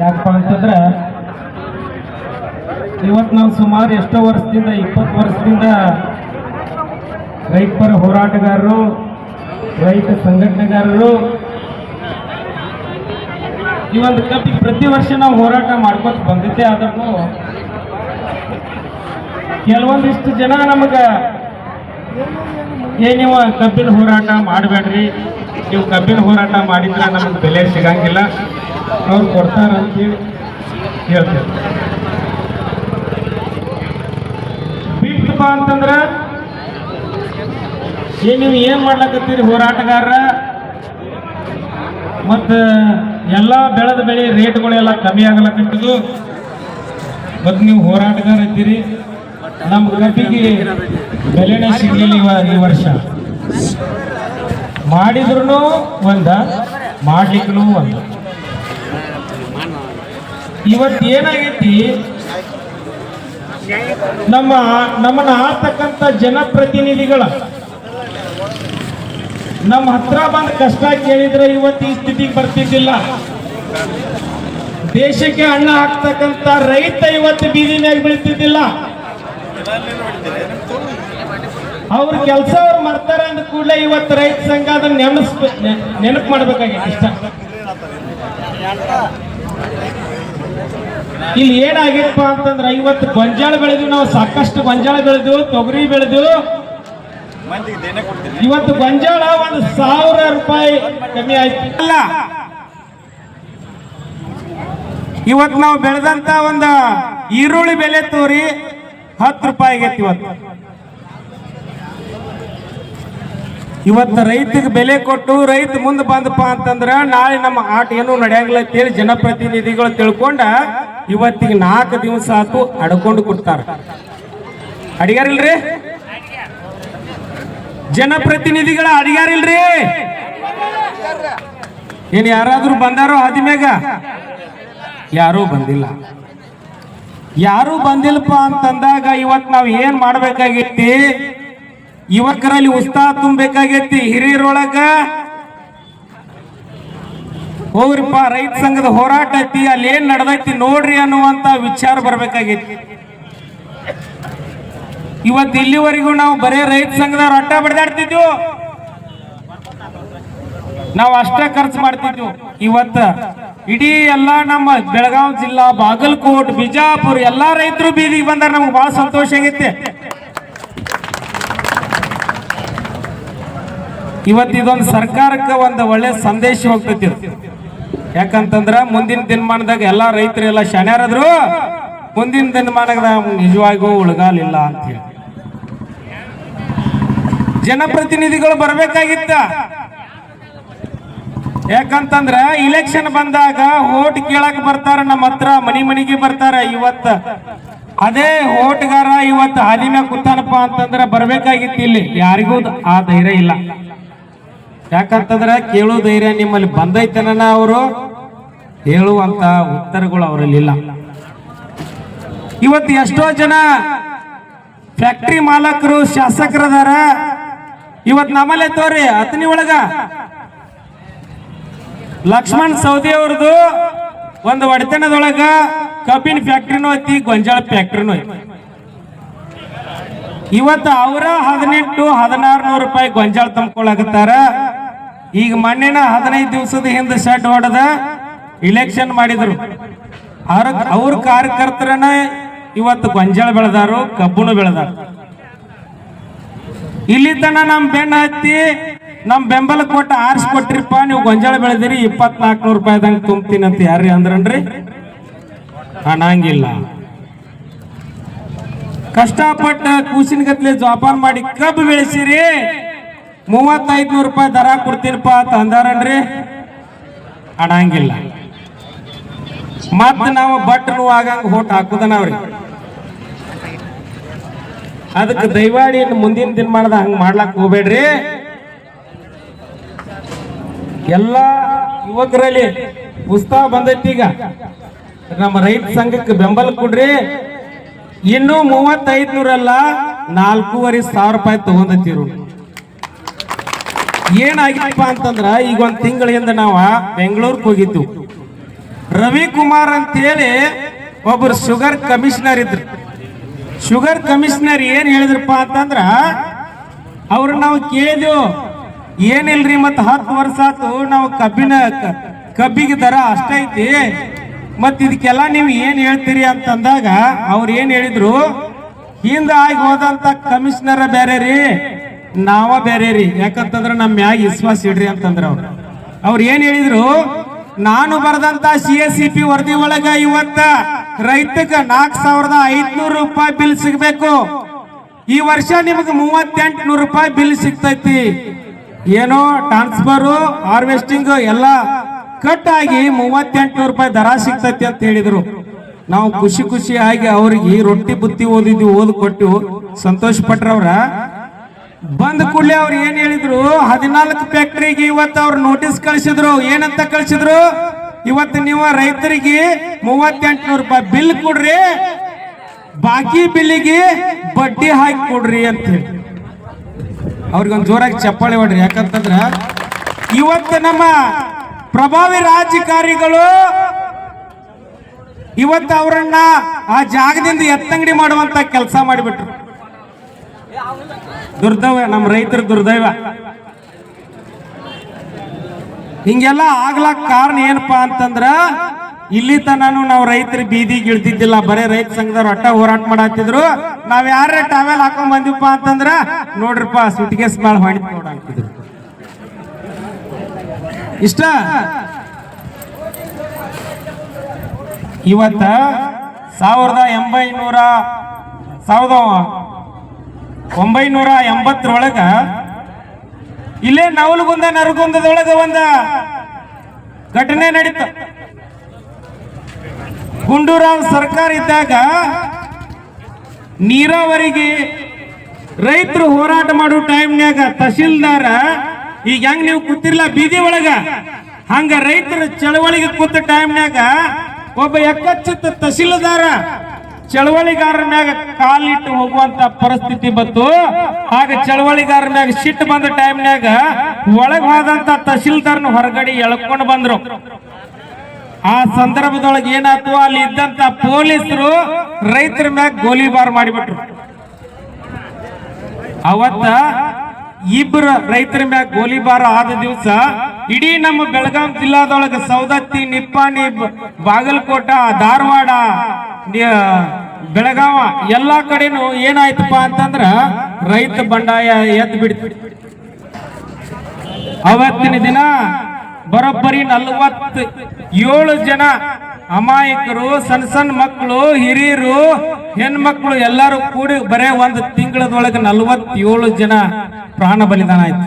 ಯಾಕಪ್ಪ ಅಂತಂದ್ರೆ ಇವತ್ತು ನಾವು ಸುಮಾರು ಎಷ್ಟೋ ವರ್ಷದಿಂದ, ಇಪ್ಪತ್ತು ವರ್ಷದಿಂದ ರೈತರ ಹೋರಾಟಗಾರರು, ರೈತ ಸಂಘಟನೆಗಾರರು ಈ ಒಂದು ಕಪ್ಪಿಗೆ ಪ್ರತಿ ವರ್ಷ ನಾವು ಹೋರಾಟ ಮಾಡ್ಕೊತ ಬಂದಿದ್ದೆ ಆದ್ರೂ ಕೆಲವೊಂದಿಷ್ಟು ಜನ ನಮಗೆ, ಏನಿವ ನೀವು ಕಬ್ಬಿನ ಹೋರಾಟ ಮಾಡಬೇಡ್ರಿ ನೀವು ಕಬ್ಬಿನ ಹೋರಾಟ ಮಾಡಿದ್ರೆ ನಮಗೆ ಬೆಲೆ ಸಿಗಂಗಿಲ್ಲ. ಅವ್ರು ಕೊಡ್ತಾರ ಅಂತೇಳಿ ಹೇಳ್ತೇವೆ ಬಿಟ್ಟಪ್ಪ ಅಂತಂದ್ರ ಏ, ನೀವು ಏನ್ ಮಾಡ್ಲಕತ್ತೀರಿ ಹೋರಾಟಗಾರ? ಮತ್ತ ಎಲ್ಲ ಬೆಳೆದ ಬೆಳೆ ರೇಟ್ಗಳೆಲ್ಲ ಕಮ್ಮಿ ಆಗಲಕತ್ತಿದ್ದು. ಮತ್ತು ನೀವು ಹೋರಾಟಗಾರ ಇದ್ದೀರಿ. ನಮ್ಮ ಕಬ್ಬಿಗೆ ಬೆಲೆನೇ ಸಿಗಲಿಲ್ಲ ಈ ವರ್ಷ. ಮಾಡಿದ್ರು ಒಂದ ಮಾಡ್ಲಿಕ್ಕೂ ಒಂದ. ಇವತ್ತು ಏನಾಗೈತಿ? ನಮ್ಮ, ನಮ್ಮನ್ನ ಆಳ್ತಕ್ಕಂಥ ಜನಪ್ರತಿನಿಧಿಗಳ. ನಮ್ಮ ಹತ್ರ ಬಂದು ಕಷ್ಟ ಕೇಳಿದ್ರೆ ಇವತ್ತು ಈ ಸ್ಥಿತಿಗೆ ಬರ್ತಿದ್ದಿಲ್ಲ. ದೇಶಕ್ಕೆ ಅನ್ನ ಹಾಕ್ತಕ್ಕಂಥ ರೈತ ಇವತ್ತು ಬೀದಿ ಮ್ಯಾಗ ಬೀಳ್ತಿದ್ದಿಲ್ಲ. ಅವ್ರ ಕೆಲಸ ಅವ್ರು ಮಾಡ್ತಾರೆ ಅಂದ ಕೂಡಲೇ ಇವತ್ತು ರೈತ ಸಂಘ ಅದನ್ನ ನೆನಸ್ ನೆನಪು ಮಾಡ್ಬೇಕಾಗಿತ್ತು ಇಷ್ಟ. ಇಲ್ಲಿ ಏನಾಗಿತ್ತಪ್ಪ ಅಂತಂದ್ರೆ ಇವತ್ತು ಗೊಂಜಾಳ ಬೆಳೆದ್ವಿ ನಾವು ಸಾಕಷ್ಟು ಗೊಂಜಾಳ ಬೆಳೆದ್ವು ತೊಗರಿ ಬೆಳೆದು, ಇವತ್ತು ಗೊಂಜಾಳ ಒಂದು ಸಾವಿರ ರೂಪಾಯಿ ಕಮ್ಮಿ ಆಯ್ತು. ಇವತ್ತು ನಾವು ಬೆಳೆದಂತ ಒಂದು ಈರುಳ್ಳಿ ಬೆಲೆ ತೋರಿ ಹತ್ತು ರೂಪಾಯಿ ಆಗೈತಿ ಇವತ್ತು. ಇವತ್ತು ರೈತಿಗೆ ಬೆಲೆ ಕೊಟ್ಟು ರೈತ ಮುಂದೆ ಬಂದಪ್ಪ ಅಂತಂದ್ರೆ ನಾಳೆ ನಮ್ಮ ಆಟ ಏನು ನಡೆಯಂಗಿಲ್ಲ ಅಂತೇಳಿ ಜನಪ್ರತಿನಿಧಿಗಳು ತಿಳ್ಕೊಂಡ ಇವತ್ತಿಗೆ ನಾಲ್ಕು ದಿವಸ ಆತು ಅಡ್ಕೊಂಡು ಕೊಡ್ತಾರ ಅಡಿಗಾರಿಲ್ರಿ? ಜನಪ್ರತಿನಿಧಿಗಳ ಅಡಿಗಾರಿಲ್ರಿ? ಏನ್ ಯಾರಾದ್ರೂ ಬಂದಾರೋ ಹದಿಮ್ಯಾಗ? ಯಾರೂ ಬಂದಿಲ್ಲ. ಯಾರೂ ಬಂದಿಲ್ಲಪ್ಪ ಅಂತಂದಾಗ ಇವತ್ ನಾವ್ ಏನ್ ಮಾಡ್ಬೇಕಾಗೈತಿ ಯುವಕರಲ್ಲಿ ಉತ್ಸಾಹ ತುಂಬಬೇಕಾಗೈತಿ, ಹಿರಿಯರೊಳಗ. ಹೋಗ್ರಿಪ್ಪ, ರೈತ ಸಂಘದ ಹೋರಾಟ ಐತಿ, ಅಲ್ಲಿ ಏನ್ ನಡೆದೈತಿ ನೋಡ್ರಿ ಅನ್ನುವಂತ ವಿಚಾರ ಬರ್ಬೇಕಾಗೈತಿ. ಇವತ್ತು ಇಲ್ಲಿವರೆಗೂ ನಾವು ಬರೇ ರೈತ ಸಂಘದ ರೊಟ್ಟ ಬಡ್ದಾಡ್ತಿದ್ವು. ನಾವು ಅಷ್ಟೇ ಖರ್ಚು ಮಾಡ್ತಿದ್ವು. ಇವತ್ತ ಇಡೀ ಎಲ್ಲ ನಮ್ಮ ಬೆಳಗಾವಿ ಜಿಲ್ಲಾ, ಬಾಗಲಕೋಟ್, ಬಿಜಾಪುರ್, ಎಲ್ಲಾ ರೈತರು ಬೀದಿಗೆ ಬಂದಾರ, ನಮ್ಗೆ ಬಹಳ ಸಂತೋಷ ಆಗೈತೆ. ಇವತ್ತು ಇದೊಂದು ಸರ್ಕಾರಕ್ಕೆ ಒಂದು ಒಳ್ಳೆ ಸಂದೇಶ ಹೋಗ್ತೈತಿ ಯಾಕಂತಂದ್ರೆ ಮುಂದಿನ ದಿನಮಾನದಾಗ ಎಲ್ಲಾ ಎಲ್ಲ ಶಣ್ಯಾರದ್ರು, ಮುಂದಿನ ದಿನಮಾನದಾಗ ನಿಜವಾಗಿಯೂ ಉಳಗಾಲಿಲ್ಲ ಅಂತ ಹೇಳಿ. ಜನಪ್ರತಿನಿಧಿಗಳು ಬರ್ಬೇಕಾಗಿತ್ತ? ಯಾಕಂತಂದ್ರ ಇಲೆಕ್ಷನ್ ಬಂದಾಗ ಓಟ್ ಕೇಳಕ್ ಬರ್ತಾರ, ನಮ್ಮ ಹತ್ರ ಮನಿ ಮನಿಗೆ ಬರ್ತಾರ ಇವತ್ತ. ಅದೇ ಓಟ್ಗಾರ ಇವತ್ತು ಹಾಲಿನ ಕೂತಾನಪ್ಪ ಅಂತಂದ್ರ ಬರ್ಬೇಕಾಗಿತ್ತು ಇಲ್ಲಿ. ಯಾರಿಗೂ ಆ ಧೈರ್ಯ ಇಲ್ಲ. ಯಾಕಂತಂದ್ರ ಕೇಳೋ ಧೈರ್ಯ ನಿಮ್ಮಲ್ಲಿ ಬಂದೈತನ ಅವರು? ಹೇಳುವಂತ ಉತ್ತರಗಳು ಅವರಲ್ಲಿ ಇಲ್ಲ ಇವತ್ತು ಎಷ್ಟೋ ಜನ ಫ್ಯಾಕ್ಟ್ರಿ ಮಾಲಕರು, ಶಾಸಕರದಾರ, ಇವತ್ತು ನಮ್ಮಲ್ಲೇ ತೋರಿ, ಅತನಿ ಒಳಗ. ಲಕ್ಷ್ಮಣ್ ಸೌದಿ ಅವ್ರದ್ದು ಒಂದು ಒಡೆತನದೊಳಗ ಕಬ್ಬಿನ ಫ್ಯಾಕ್ಟ್ರಿನೂ ಐತಿ, ಗೊಂಜಾಳ ಫ್ಯಾಕ್ಟ್ರಿನೂ ಐತಿ. ಇವತ್ತು ಅವರ ಹದಿನೆಂಟು, ಹದಿನಾರು ನೂರು ರೂಪಾಯಿ ಗೊಂಜಾಳ ತುಂಬ್ಕೊಳಕತ್ತಾರ ಈಗ ಮಣ್ಣಿನ ಹದಿನೈದು ದಿವಸದ ಹಿಂದೆ ಶೆಡ್ ಹೊಡೆದ ಇಲೆಕ್ಷನ್ ಮಾಡಿದ್ರು. ಅವ್ರ ಅವ್ರ ಕಾರ್ಯಕರ್ತರನ್ನ ಇವತ್ತು ಗೊಂಜಾಳ ಬೆಳೆದಾರು, ಕಬ್ಬುನು ಬೆಳೆದಾರ. ಇಲ್ಲಿ ತನ ನಮ್ ಬೆನ್ನ ಹತ್ತಿ ನಮ್ ಬೆಂಬಲ ಕೊಟ್ಟ ಆರ್ಸ್ ಕೊಟ್ರಿಪ್ಪ ನೀವು ಗೊಂಜಾಳ ಬೆಳೆದಿರಿ ಇಪ್ಪತ್ನಾಲ್ಕು ನೂರು ರೂಪಾಯಿದಂಗೆ ತುಂಬ್ತೀನಿ ಅಂತ ಯಾರ್ರಿ ಅಂದ್ರನ್ರಿ? ಅನ್ನಂಗಿಲ್ಲ ಕಷ್ಟಪಟ್ಟ ಕೂಸಿನ ಗತ್ಲೆ ಜೋಪಾನ ಮಾಡಿ ಕಬ್ಬು ಬೆಳೆಸಿರಿ. ಮೂವತ್ತೈದು ನೂರು ರೂಪಾಯಿ ದರ ಕೊಡ್ತೀರಪ್ಪ ಅಂತ ಅಂದಾರನ್ರಿ? ಅಡಂಗಿಲ್ಲ. ಮತ್ತೆ ನಾವು ಬಟ್ ನೋವು ಆಗಂಗ ಹೋಟ್ ಹಾಕುದ ನಾವ್ರಿ ಅದಕ್ಕೆ ದಯವಾಡಿ ಮುಂದಿನ ಮುಂದಿನ ದಿನಮಾನದ ಹಂಗ ಮಾಡ್ಲಾಕ್ ಹೋಗ್ಬೇಡ್ರಿ. ಎಲ್ಲ ಯುವಕರಲ್ಲಿ ಉತ್ಸಾಹ ಬಂದೈತಿ ಈಗ. ನಮ್ಮ ರೈತ ಸಂಘಕ್ಕೆ ಬೆಂಬಲ ಕೊಡ್ರಿ. ಇನ್ನು ಮೂವತ್ತೈದು ನೂರಲ್ಲ ನಾಲ್ಕೂವರೆ ಸಾವಿರ ರೂಪಾಯಿ ತಗೊಂಡತ್ತೀರು ಏನಾಗಿತ್ತಪ್ಪ ಅಂತಂದ್ರ ಈಗ ಒಂದ್ ತಿಂಗಳ ಹಿಂದೆ ನಾವು ಬೆಂಗಳೂರಿಗೆ ಹೋಗಿದ್ದು. ರವಿಕುಮಾರ್ ಅಂತೇಳಿ ಒಬ್ಬರು ಶುಗರ್ ಕಮಿಷನರ್ ಇದ್ರು. ಶುಗರ್ ಕಮಿಷನರ್ ಏನ್ ಹೇಳಿದ್ರಪ್ಪ ಅಂತಂದ್ರ ಅವ್ರು ನಾವು ಕೇಳಿದೆವು, ಏನಿಲ್ರಿ ಮತ್ ಹತ್ತು ವರ್ಷ ಆತು, ನಾವು ಕಬ್ಬಿನ ಕಬ್ಬಿಗೆ ದರ ಅಷ್ಟೈತಿ ಮತ್ ಇದಕ್ಕೆಲ್ಲ ನೀವು ಏನು ಹೇಳ್ತೀರಿ ಅಂತಂದಾಗ ಅವ್ರು ಏನು ಹೇಳಿದ್ರು, ಹಿಂದೆ ಆಗಿ ಹೋದಂತ ಕಮಿಷನರ್ ಬೇರೆ ರೀ ನಾವ ಬೇರೆ ರೀ ಯಾಕಂತಂದ್ರ ನಮ್ಮ ಮ್ಯಾಗ ವಿಶ್ವಾಸ ಇಡ್ರಿ ಅಂತಂದ್ರ ಅವ್ರು. ಅವ್ರು ಏನ್ ಹೇಳಿದ್ರು? ನಾನು ಬರೆದಂತ ಸಿ ಎಸ್ ಸಿ ಪಿ ವರದಿ ಒಳಗ ಇವತ್ತ ರೈತಕ್ಕ ನಾಲ್ಕ್ ಸಾವಿರದ ಐದ್ನೂರು ರೂಪಾಯಿ ಬಿಲ್ ಸಿಗ್ಬೇಕು. ಈ ವರ್ಷ ನಿಮಗೆ ಮೂವತ್ತೆಂಟು ನೂರು ರೂಪಾಯಿ ಬಿಲ್ ಸಿಗ್ತೈತಿ. ಏನೋ ಟ್ರಾನ್ಸ್ಫರು, ಹಾರ್ವೆಸ್ಟಿಂಗ್ ಎಲ್ಲ ಕಟ್ ಆಗಿ ಮೂವತ್ತೆಂಟು ನೂರು ರೂಪಾಯಿ ದರ ಸಿಗ್ತೈತಿ ಅಂತ ಹೇಳಿದ್ರು. ನಾವು ಖುಷಿ ಖುಷಿ ಆಗಿ ಅವ್ರಿಗೆ ರೊಟ್ಟಿ ಬುತ್ತಿ ಓದಿದ್ವಿ ಓದ್ ಕೊಟ್ಟು ಸಂತೋಷ ಪಟ್ರವ್ರ. ಬಂದ ಕೂಡಲೇ ಅವ್ರು ಏನ್ ಹೇಳಿದ್ರು? ಹದಿನಾಲ್ಕು ಫ್ಯಾಕ್ಟ್ರಿಗೆ ಇವತ್ತು ಅವ್ರು ನೋಟಿಸ್ ಕಳಿಸಿದ್ರು. ಏನಂತ ಕಳಿಸಿದ್ರು? ಇವತ್ತು ನೀವು ರೈತರಿಗೆ ಮೂವತ್ತೆಂಟು ನೂರು ರೂಪಾಯಿ ಬಿಲ್ ಕೊಡ್ರಿ. ಬಾಕಿ ಬಿಲ್ಲಿಗೆ ಬಡ್ಡಿ ಹಾಕಿ ಕೊಡ್ರಿ ಅಂತ ಹೇಳಿ. ಅವ್ರಿಗೊಂದು ಜೋರಾಗಿ ಚಪ್ಪಾಳೆ ಹೊಡ್ರಿ. ಯಾಕಂತಂದ್ರ ಇವತ್ತು ನಮ್ಮ ಪ್ರಭಾವಿ ರಾಜಕಾರಿಗಳು ಇವತ್ತು ಅವರನ್ನ ಆ ಜಾಗದಿಂದ ಎತ್ತಂಗಡಿ ಮಾಡುವಂತ ಕೆಲಸ ಮಾಡಿಬಿಟ್ರು. ದುರ್ದೈವ, ನಮ್ಮ ರೈತರ ದುರ್ದೈವ. ಹಿಂಗೆಲ್ಲ ಆಗ್ಲಾಕ್ ಕಾರಣ ಏನಪ್ಪಾ ಅಂತಂದ್ರ ಇಲ್ಲಿ ತನೂ ನಾವು ರೈತರ ಬೀದಿಗೆ ಇಳ್ದಿದ್ದಿಲ್ಲ ಬರೇ ರೈತ ಸಂಘದವ್ರು ಅಟ್ಟ ಹೋರಾಟ ಮಾಡತ್ತಿದ್ರು ನಾವ್ ಯಾರೇ ಟಾವೆಲ್ ಹಾಕೊಂಡ್ ಬಂದಿಪ್ಪ ಅಂತಂದ್ರ, ನೋಡ್ರಪ್ಪ, ಸುಟ್ಕೇಸ್ ಸ್ಮಾಳ ಹೊಣಿ ನೋಡಾಕ್ತಿದ್ರು ಇಷ್ಟ? ಇವತ್ತ ಸಾವಿರದ ಎಂಬೈನೂರ, ಸಾವಿರದ ಒಂಬೈನೂರ ಎಂಬತ್ತರೊಳಗ ಇಲ್ಲೇ ನವಲಗುಂದ, ನರಗುಂದದೊಳಗ ಒಂದ ಘಟನೆ ನಡೀತ. ಗುಂಡೂರಾವ್ ಸರ್ಕಾರ ಇದ್ದಾಗ ನೀರಾವರಿಗೆ ರೈತರು ಹೋರಾಟ ಮಾಡೋ ಟೈಮ್ನ್ಯಾಗ ತಹಶೀಲ್ದಾರ, ಈಗ ಹೆಂಗ್ ನೀವು ಕೂತಿರ್ಲ ಬೀದಿ ಒಳಗ? ಹಂಗ ರೈತರ ಚಳವಳಿಗೆ ಕೂತ ಟೈಮ್ನ್ಯಾಗ ಒಬ್ಬ ಎಕ್ಕಚ್ಚಿತ್ತ ತಹಶೀಲ್ದಾರ ಚಳವಳಿಗಾರರ ಮ್ಯಾಗ ಕಾಲಿಟ್ಟು ಹೋಗುವಂತ ಪರಿಸ್ಥಿತಿ ಬಂತು. ಆಗ ಚಳವಳಿಗಾರರ ಮ್ಯಾಗ ಸಿಟ್ಟು ಬಂದ ಟೈಮ್ನ್ಯಾಗ ಒಳಗ್ ಹೋದಂತ ತಹಶೀಲ್ದಾರ್ನ ಹೊರಗಡೆ ಎಳ್ಕೊಂಡು ಬಂದ್ರು. ಆ ಸಂದರ್ಭದೊಳಗೆ ಏನಾಯ್ತು? ಅಲ್ಲಿ ಇದ್ದಂತ ಪೊಲೀಸರು ರೈತರ ಮ್ಯಾಗ ಗೋಲಿಬಾರ್ ಮಾಡಿಬಿಟ್ರು. ಅವತ್ತ ಇಬ್ಬರು ರೈತರ ಮ್ಯಾಗ ಗೋಲಿಬಾರ ಆದ ದಿವಸ ಇಡೀ ನಮ್ಮ ಬೆಳಗಾಂ ಜಿಲ್ಲಾದೊಳಗ ಸೌದತ್ತಿ ನಿಪ್ಪಾಣಿ, ಬಾಗಲಕೋಟ, ಧಾರವಾಡ ಬೆಳಗಾವ, ಎಲ್ಲಾ ಕಡೆನೂ ಏನಾಯ್ತಪ್ಪ ಅಂತಂದ್ರ ರೈತ ಬಂಡಾಯ ಎದ್ದು ಬಿಡ್ತು. ಅವತ್ತಿನ ದಿನ ಬರೋಬ್ಬರಿ ನಲವತ್ತು ಏಳು ಜನ ಅಮಾಯಕರು ಸಣ್ಣ ಸಣ್ಣ ಮಕ್ಕಳು ಹಿರಿಯರು, ಹೆಣ್ಮಕ್ಳು ಎಲ್ಲರೂ ಕೂಡಿ ಬರೇ ಒಂದು ತಿಂಗಳದೊಳಗೆ ನಲವತ್ತೇಳು ಜನ ಪ್ರಾಣ ಬಲಿದಾನ ಆಯ್ತು.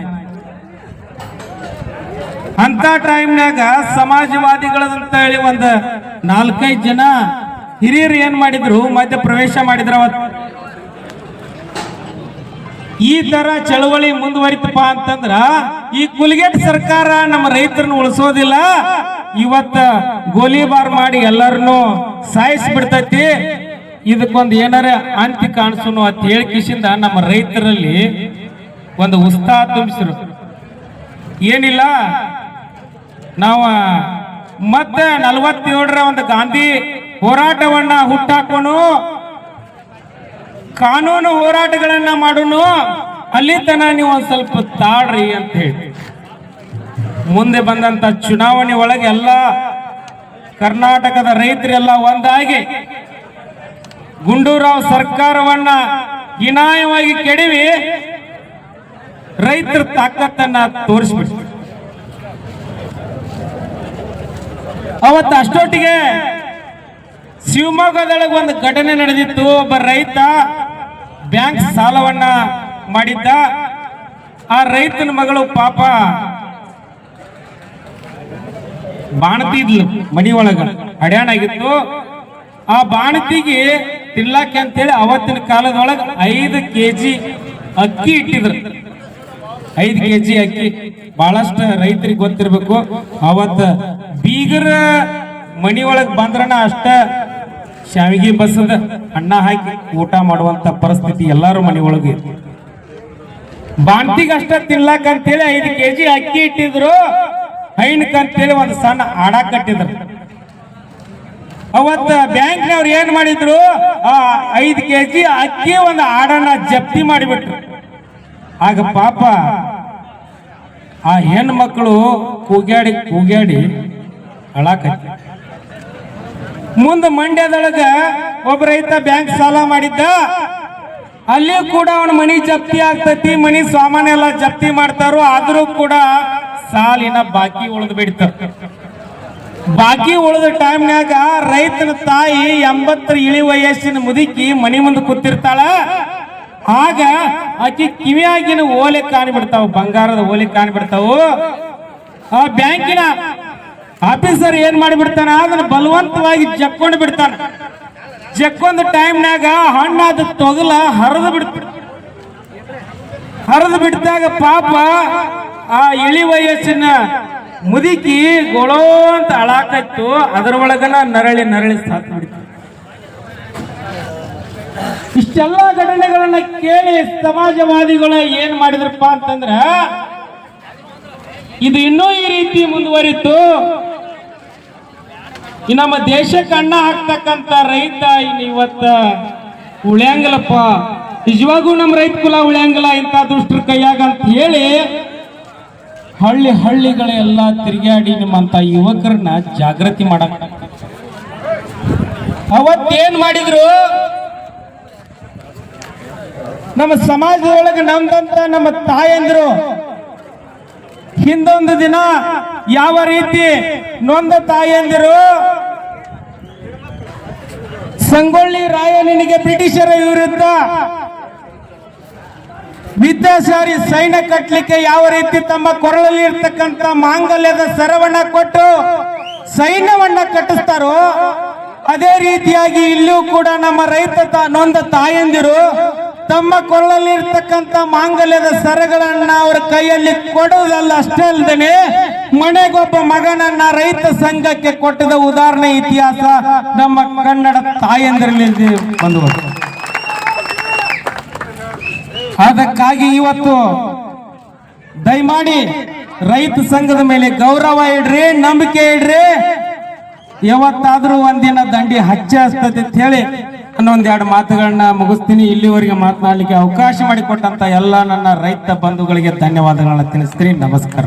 ಅಂತ ಟೈಮ್ನಾಗ ಸಮಾಜವಾದಿಗಳಂತ ಹೇಳಿ ಒಂದು ನಾಲ್ಕೈದು ಜನ ಹಿರಿಯರು ಏನ್ ಮಾಡಿದ್ರು? ಮಧ್ಯ ಪ್ರವೇಶ ಮಾಡಿದ್ರ ಈ ತರ ಚಳವಳಿ ಮುಂದುವರಿತಪ್ಪ ಅಂತಂದ್ರ ಈ ಕುಲ್ಗೇಟ್ ಸರ್ಕಾರ ನಮ್ಮ ರೈತರನ್ನ ಉಳಿಸೋದಿಲ್ಲ. ಇವತ್ತ ಗೋಲಿಬಾರ್ ಮಾಡಿ ಎಲ್ಲರನ್ನು ಸಾಯಿಸಿ ಬಿಡ್ತೈತಿ ಇದಕ್ಕೊಂದು ಏನಾರ ಅಂತ್ಯ ಕಾಣಿಸೋನು ಅಂತ ಹೇಳಿ ಕಿಶಿಂದ ನಮ್ಮ ರೈತರಲ್ಲಿ ಒಂದು ಉತ್ಸಾಹ ತುಂಬಿಸಿರು. ಏನಿಲ್ಲ, ನಾವು ಮತ್ತೆ ನಲವತ್ತೇಳರ ಒಂದು ಗಾಂಧಿ ಹೋರಾಟವನ್ನ ಹುಟ್ಟಾಕೋನು ಕಾನೂನು ಹೋರಾಟಗಳನ್ನ ಮಾಡೋನು ಅಲ್ಲಿ ತನ ನೀವು ಒಂದ್ ಸ್ವಲ್ಪ ತಾಳ್ರಿ ಅಂತ ಹೇಳಿ. ಮುಂದೆ ಬಂದಂತ ಚುನಾವಣೆ ಒಳಗೆ ಎಲ್ಲ ಕರ್ನಾಟಕದ ರೈತರೆಲ್ಲ ಒಂದಾಗಿ ಗುಂಡೂರಾವ್ ಸರ್ಕಾರವನ್ನ ಹೀನಾಯವಾಗಿ ಕೆಡವಿ ರೈತರ ತಾಕತ್ತನ್ನ ತೋರಿಸ್ಬಿಟ್ಟು ಅವತ್ತು ಅಷ್ಟೊಟ್ಟಿಗೆ ಶಿವಮೊಗ್ಗದೊಳಗೆ ಒಂದು ಘಟನೆ ನಡೆದಿತ್ತು. ಒಬ್ಬ ರೈತ ಬ್ಯಾಂಕ್ ಸಾಲವನ್ನ ಮಾಡಿದ್ದ. ಆ ರೈತನ ಮಗಳು ಪಾಪ ಬಾಣತಿದ್ಲು ಮನಿ ಒಳಗ ಅಡ್ಯಾಣಾಗಿತ್ತು ಆ ಬಾಣತಿಗೆ ತಿನ್ಲಾಕೆ ಅಂತೇಳಿ ಅವತ್ತಿನ ಕಾಲದೊಳಗೆ ಐದು ಕೆಜಿ ಅಕ್ಕಿ ಇಟ್ಟಿದ್ರು. ಐದು ಕೆಜಿ ಅಕ್ಕಿ. ಬಹಳಷ್ಟು ರೈತರಿಗೆ ಗೊತ್ತಿರ್ಬೇಕು. ಅವತ್ತ ಬೀಗರ ಮನಿ ಒಳಗ್ ಬಂದ್ರನ ಅಷ್ಟ ಶಾವಿಗೆ ಬಸದ ಅಣ್ಣ ಹಾಕಿ ಊಟ ಮಾಡುವಂತ ಪರಿಸ್ಥಿತಿ ಎಲ್ಲಾರು ಮನೆಯೊಳಗೆ ಒಳಗೆ ಬಾಂತಿಗೆ ಅಷ್ಟ ತಿನ್ಲಾಕ ಅಂತೇಳಿ ಐದು ಕೆಜಿ ಅಕ್ಕಿ ಇಟ್ಟಿದ್ರು. ಹೈನಕ್ ಅಂತೇಳಿ ಒಂದು ಸಣ್ಣ ಆಡ ಕಟ್ಟಿದ್ರು. ಅವತ್ತ ಬ್ಯಾಂಕ್ನವ್ರು ಏನ್ ಮಾಡಿದ್ರು? ಆ ಐದು ಕೆ ಜಿ ಅಕ್ಕಿ ಒಂದು ಆಡನ್ನ ಜಪ್ತಿ ಮಾಡಿಬಿಟ್ರು. ಆಗ ಪಾಪ ಆ ಹೆಣ್ಮಕ್ಳು ಕೂಗ್ಯಾಡಿ ಕೂಗ್ಯಾಡಿ ಅಳಾಕತ್ತಿ ಮುಂದೆ ಮಂಡ್ಯದೊಳಗ ಒಬ್ಬ ರೈತ ಬ್ಯಾಂಕ್ ಸಾಲ ಮಾಡಿದ್ದ. ಅಲ್ಲಿ ಕೂಡ ಅವನ ಮನಿ ಜಪ್ತಿ ಆಗ್ತತಿ, ಮನಿ ಸಾಮಾನ್ಯ ಎಲ್ಲ ಜಪ್ತಿ ಮಾಡ್ತಾರೋ, ಆದ್ರೂ ಕೂಡ ಸಾಲಿನ ಬಾಕಿ ಉಳಿದು ಬಿಡ್ತ. ಬಾಕಿ ಉಳಿದ ಟೈಮ್ನಾಗ ರೈತನ ತಾಯಿ ಎಂಬತ್ತರ ಇಳಿ ವಯಸ್ಸಿನ ಮುದುಕಿ ಮನಿ ಮುಂದೆ ಕೂತಿರ್ತಾಳ. ಆಗ ಆಕಿ ಕಿವಿಯಾಗಿನ ಓಲೆ ಕಾಣಿಬಿಡ್ತಾವ, ಬಂಗಾರದ ಓಲೆ ಕಾಣಿಬಿಡ್ತಾವು. ಆ ಬ್ಯಾಂಕಿನ ಆಫೀಸರ್ ಏನ್ ಮಾಡಿಬಿಡ್ತಾನ? ಅದನ್ನ ಬಲವಂತವಾಗಿ ಜಕ್ಕೊಂಡು ಬಿಡ್ತಾನ. ಜಕ್ಕೊಂದ ಟೈಮ್ನಾಗ ಹಣ್ಣಾದ ತೊಗಲ ಹರಿದು ಬಿಡ್ತ. ಹರಿದು ಬಿಡ್ದಾಗ ಪಾಪ ಆ ಇಳಿ ವಯಸ್ಸಿನ ಮುದುಕಿ ಗೊಳೋ ಅಂತ ಅಳಾಕತ್ತು ಅದರೊಳಗನ ನರಳಿ ನರಳಿ ಸಾತ್ ಬಿಡ್ತು ಇಷ್ಟೆಲ್ಲ ಘಟನೆಗಳನ್ನ ಕೇಳಿ ಸಮಾಜವಾದಿಗಳು ಏನ್ ಮಾಡಿದ್ರಪ್ಪ ಅಂತಂದ್ರ, ಇದು ಇನ್ನೂ ಈ ರೀತಿ ಮುಂದುವರಿತು. ಈ ನಮ್ಮ ದೇಶಕ್ಕೆ ಅಣ್ಣ ಹಾಕ್ತಕ್ಕಂತ ರೈತ ಇನ್ನು ಇವತ್ತ ಉಳ್ಯಾಂಗಿಲ್ಲಪ್ಪ. ನಿಜವಾಗೂ ನಮ್ಮ ರೈತ ಕುಲ ಉಳ್ಯಾಂಗಿಲ್ಲ, ಇಂಥ ದುಷ್ಟರ ಕೈಯಾಗ ಅಂತ ಹೇಳಿ ಹಳ್ಳಿ ಹಳ್ಳಿಗಳೆಲ್ಲ ತಿರುಗಾಡಿ ನಿಮ್ಮಂತ ಯುವಕರನ್ನ ಜಾಗೃತಿ ಮಾಡಕ್. ಅವತ್ತೇನ್ ಮಾಡಿದ್ರು? ನಮ್ಮ ಸಮಾಜದೊಳಗೆ ನಮ್ದಂತ ನಮ್ಮ ತಾಯಂದ್ರು ಹಿಂದೊಂದು ದಿನ ಯಾವ ರೀತಿ ನೊಂದ ತಾಯಂದಿರು ಸಂಗೊಳ್ಳಿ ರಾಯಣ್ಣನಿಗೆ ಬ್ರಿಟಿಷರ ವಿರುದ್ಧ ವಿದ್ಯಾಸಾರಿ ಸೈನ್ಯ ಕಟ್ಟಲಿಕ್ಕೆ ಯಾವ ರೀತಿ ತಮ್ಮ ಕೊರಳಲ್ಲಿ ಇರ್ತಕ್ಕಂಥ ಮಾಂಗಲ್ಯದ ಸರವಣ ಕೊಟ್ಟು ಸೈನ್ಯವನ್ನ ಕಟ್ಟಿಸ್ತಾರೋ, ಅದೇ ರೀತಿಯಾಗಿ ಇಲ್ಲೂ ಕೂಡ ನಮ್ಮ ರೈತ ನೊಂದ ತಾಯಂದಿರು ತಮ್ಮ ಕೊರಳಲ್ಲಿ ಇರ್ತಕ್ಕಂಥ ಮಾಂಗಲ್ಯದ ಸರಗಳನ್ನ ಅವರ ಕೈಯಲ್ಲಿ ಕೊಡುವುದಲ್ಲ, ಅಷ್ಟೇ ಅಲ್ಲದೆ ಮನೆಗೊಬ್ಬ ಮಗನನ್ನ ರೈತ ಸಂಘಕ್ಕೆ ಕೊಟ್ಟದ ಉದಾಹರಣೆ ಇತಿಹಾಸ ನಮ್ಮ ಕನ್ನಡ ತಾಯಂದ್ರಲ್ಲಿ ಬಂದು ಅದಕ್ಕಾಗಿ ಇವತ್ತು ದಯಮಾಡಿ ರೈತ ಸಂಘದ ಮೇಲೆ ಗೌರವ ಇಡ್ರಿ, ನಂಬಿಕೆ ಇಡ್ರಿ. ಯಾವತ್ತಾದ್ರೂ ಒಂದಿನ ದಂಡಿ ಹಚ್ಚ ಹಸ್ತದೆ ಅಂತ ಹೇಳಿ ಅನ್ನೊಂದ್ ಎರಡು ಮಾತುಗಳನ್ನ ಮುಗಿಸ್ತೀನಿ. ಇಲ್ಲಿವರೆಗೆ ಮಾತನಾಡಲಿಕ್ಕೆ ಅವಕಾಶ ಮಾಡಿಕೊಟ್ಟಂತ ಎಲ್ಲ ನನ್ನ ರೈತ ಬಂಧುಗಳಿಗೆ ಧನ್ಯವಾದಗಳನ್ನ ತಿಳಿಸ್ತೀನಿ. ನಮಸ್ಕಾರ.